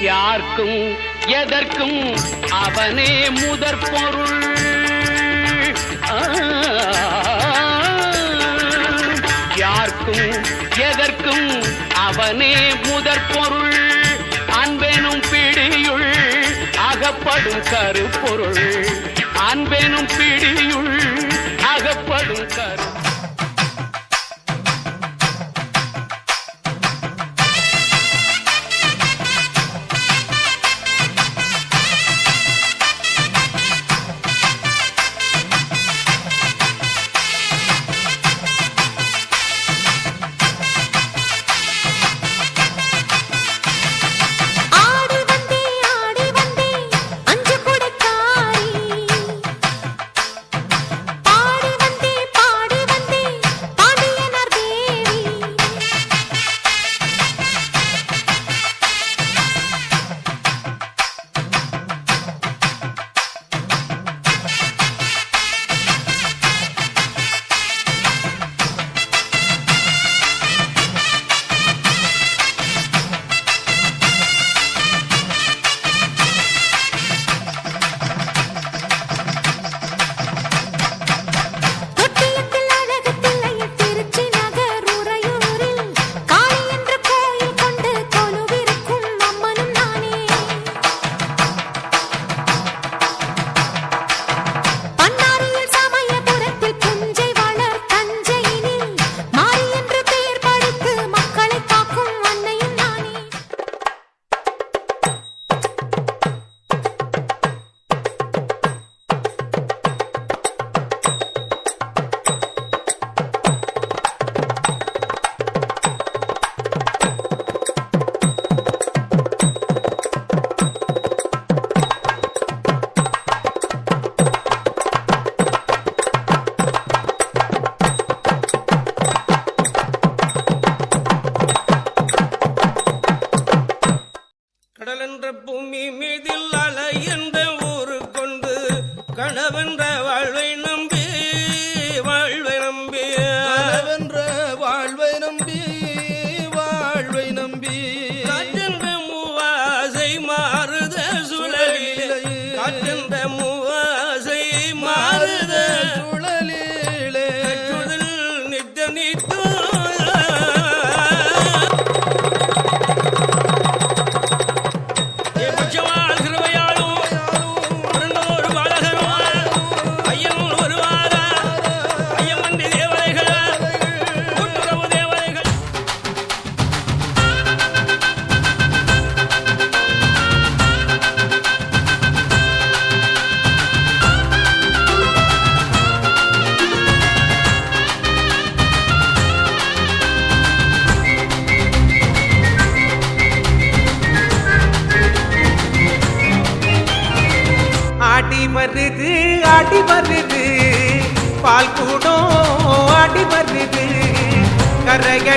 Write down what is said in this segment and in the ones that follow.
யாருக்கும் எதற்கும் அவனே முதற் பொருள் யாருக்கும் எதற்கும் அவனே முதற் பொருள் அன்பெனும் பிடியுள் அகப்படும் கருப்பொருள். அன்பெனும் பிடியுள்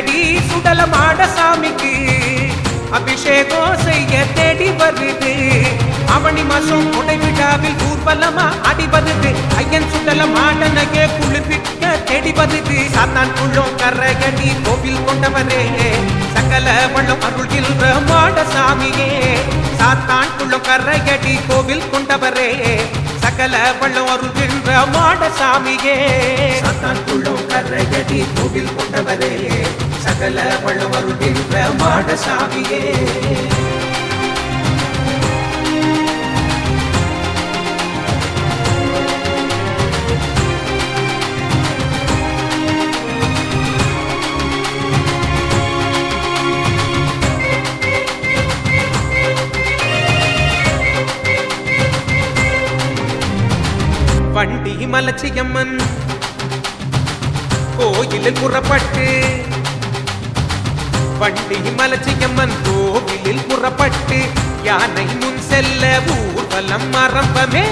தேடி சுடல மாட சாமிக்கு. அபிஷேகம் செய்ய தேடி வருது. அவனி மாசம் கொடை விழாவில் ஊர்வலமா ஆடி வருது. ஐயன் சுடல மாடனையே குளிர்விக்க தேடி வருது. சாத்தான் குள்ளம் கரகடி கோவில் கொண்டவரே. சகல வள்ளம் அருள்கின்ற மாட சாமியே. சாத்தான் குள்ளம் கரகடி கோவில் கொண்டவரே. சகல வள்ளம் அருள்கின்ற மாட சாமியே. சாத்தான் குள்ளம் கரகடி கோவில் கொண்டவரே. சகல வள்ளம் அருள்கின்ற மாட சாமியே வண்டி மலச்சியம்மன் கோயிலில் புறப்பட்டு வண்டி மலச்சியம்மன் கோவிலில் புறப்பட்டு யானை முன் செல்ல ஊர்வலம் மரம்பமே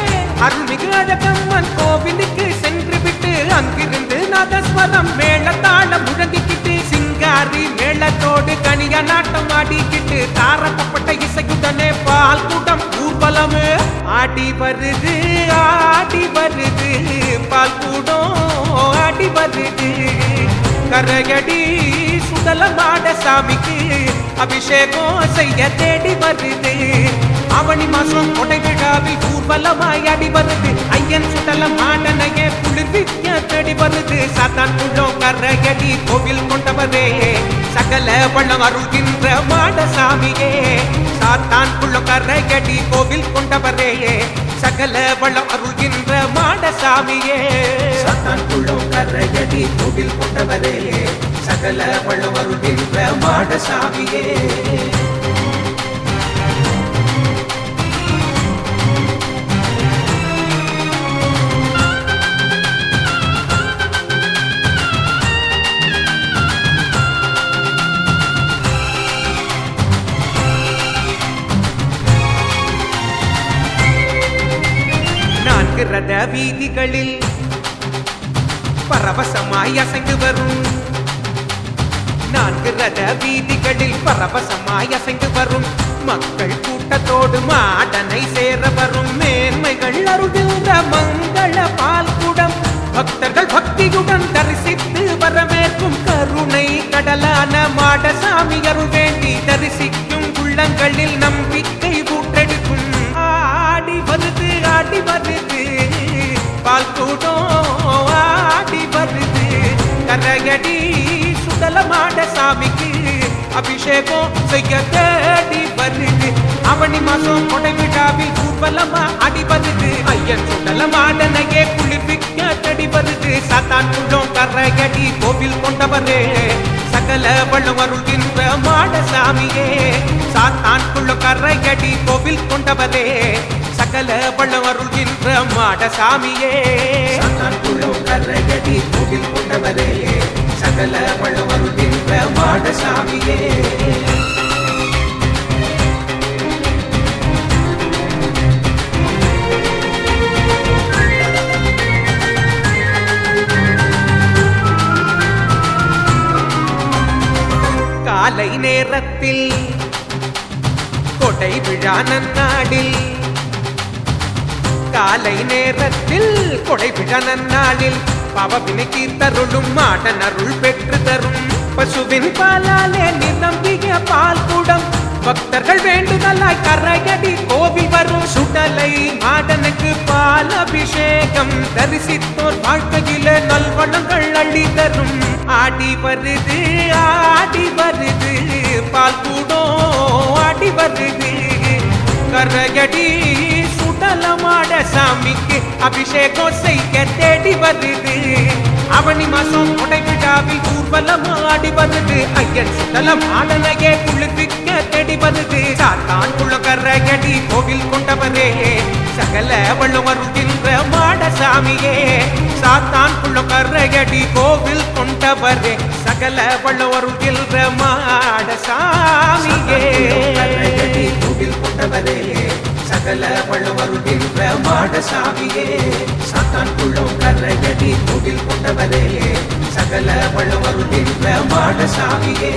அருள்மிகு அழகம்மன் கோவிலுக்கு சென்று விட்டு அங்கிருந்து நாதஸ்வரம் மேளத்தாளம் முழங்கிக்கிட்டு சிங்காரி மேளத்தோடு கனிய நாட்டம் ஆடிக்கிட்டு தாரப்பட்ட இசையுடனே பால் கூட்டம் ஊர்வலமே ஆடி வருது ஆடி வருது. பால் கூடம் ஆடி வருது. கரகடி சுடலமாட சாமிக்கு அபிஷேகம் செய்ய தேடி வருது. அவனி மாசம் கொடை விழாவில் ஊர்வலமாய் அடி வருது. ஐயன் சுடல மாடனையே குளிர்விக்க தேடி வருது. சாத்தான் உள்ளோம் கரையடி கோவில் கொண்டவரே சகல வள்ளம் அருள்கின்ற மாடசாமியே சாத்தான் புள்ள கரையடி கோவில் கொண்டவரே சகல வள்ளம் அருள்கின்ற மாடசாமியே சாத்தான் புள்ள கரையடி கோவில் கொண்டவரே சகல வள்ளம் அருள்கின்ற மாடசாமியே. ரத வீதிகளில் பரவசமாய் அசைந்து வரும் நான்கு ரத வீதிகளில் பரவசமாய் அசைந்து வரும். மக்கள் கூட்டத்தோடு மாடனை சேர வரும். மேன்மைகள் அருகின்ற மங்கள பால்குடம். பக்தர்கள் பக்தியுடன் தரிசித்து வரமேற்கும் கருணை கடலான மாடசாமி அருள் வேண்டி தரிசிக்கும் உள்ளங்களில் நம்பிக்கை ஊற்றெடுக்கும். ஆடி வருது ஆடி வருது. பால் சாமிக்கு அபிஷேகம் செய்ய தேடி வருது. அவனி மாசம் கொடை கூப்பலமா அடி வருது ஐயன் சுடலமாடனையே குளிர்விக்க தடி வருது சாத்தான் உள்ளோம் கரையடி கோவில் கொண்டவரே. சகல வள்ளும் அருள்கின்ற மாடசாமியே சாத்தான் புள்ள கரையடி கோவில் கொண்டவரே. சகல வள்ளும் அருள்கின்ற மாடசாமியே சாத்தான் புள்ள கரையடி கோவில் கொண்டவரே. சகல வள்ளும் அருள்கின்ற மாடசாமியே காலை நேரத்தில் கொடை விழா நன்னாடில் காலை நேரத்தில் கொடை விழா நன்னாளில் பவவினை தீர்த்தருளும் மாடன் அருள் பெற்று தரும். பசுவின் பாலாலே நிரம்பிய பால் கூடம் பக்தர்கள் வேண்டுதலாய் கரையடி கோவில் வரும் சுடலை. மாடனுக்கு பால் அபிஷேகம். தரிசித்தோர் வாழ்க்கையில நல்வளங்கள் அள்ளி தரும் ஆடி வருது ஆடி வருது பால் கூடம் ஆடி வருது. கரையடி சுடலமாட சாமிக்கு அபிஷேகம் செய்ய தேடி வருது. அவனி மாசம் கொடை ஊர்வலம் ஆடி வந்தது ஐயன் சுடலம் ஆடனையே குளிர்விக்க தேடி வந்தது சாத்தான் குள்ள கரையடி கோவில் கொண்டவரே சகல வள்ளும் வருகின்ற மாடசாமியே சாத்தான் குள்ள கரையடி கோவில் கொண்டவரே சகல வள்ளும் வருகின்ற மாடசாமியே. கோவில் கொண்டவரே சகல வள்ளுவருகின்ற மாடசாமியே சாத்தான் குள்ளம் கரையடி கோவில் கொண்டவரே சகல வள்ளுவருகின்ற மாடசாமியே.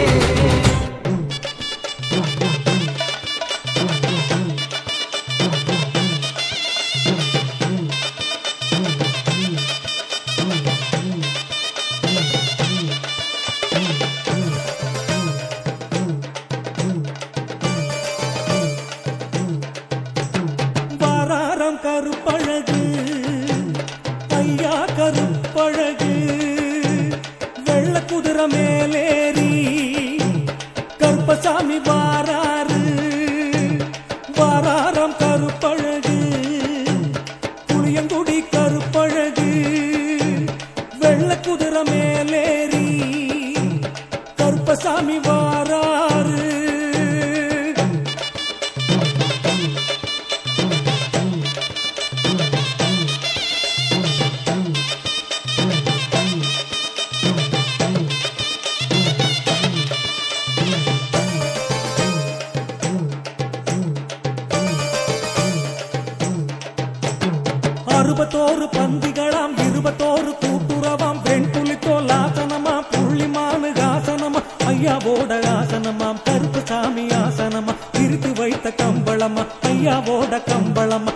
கருப்பழகு குதிரை மேலேறி கருப்பசாமி வாராரு. ஆசனமாம் கருப்பு சாமி ஆசனமா? பிரித்து வைத்த கம்பளமா? ஐயாவோட கம்பளமா?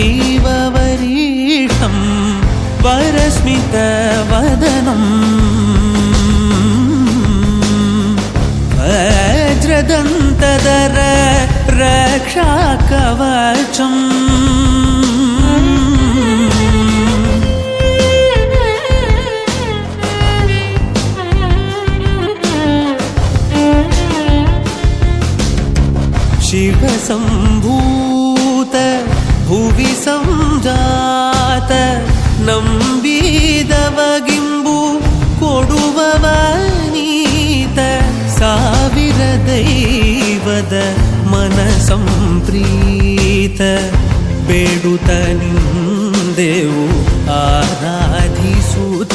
ജീവവരീഷം വരസ്മിത വദനം വജ്രദന്തദര രക്ഷാകവചം ശിവസംഭൂത ಭುವಿ ಸಂಜಾತ ನಂಬಿದವಗಿಂಬು ಕೊಡುವವ ನೀತ ಸಾವಿರ ದೈವದ ಮನ ಸಂಪ್ರೀತ. ಬೇಡುತ್ತ ನಿಂದೆವು ಆರಾಧಿಸುತ್ತ.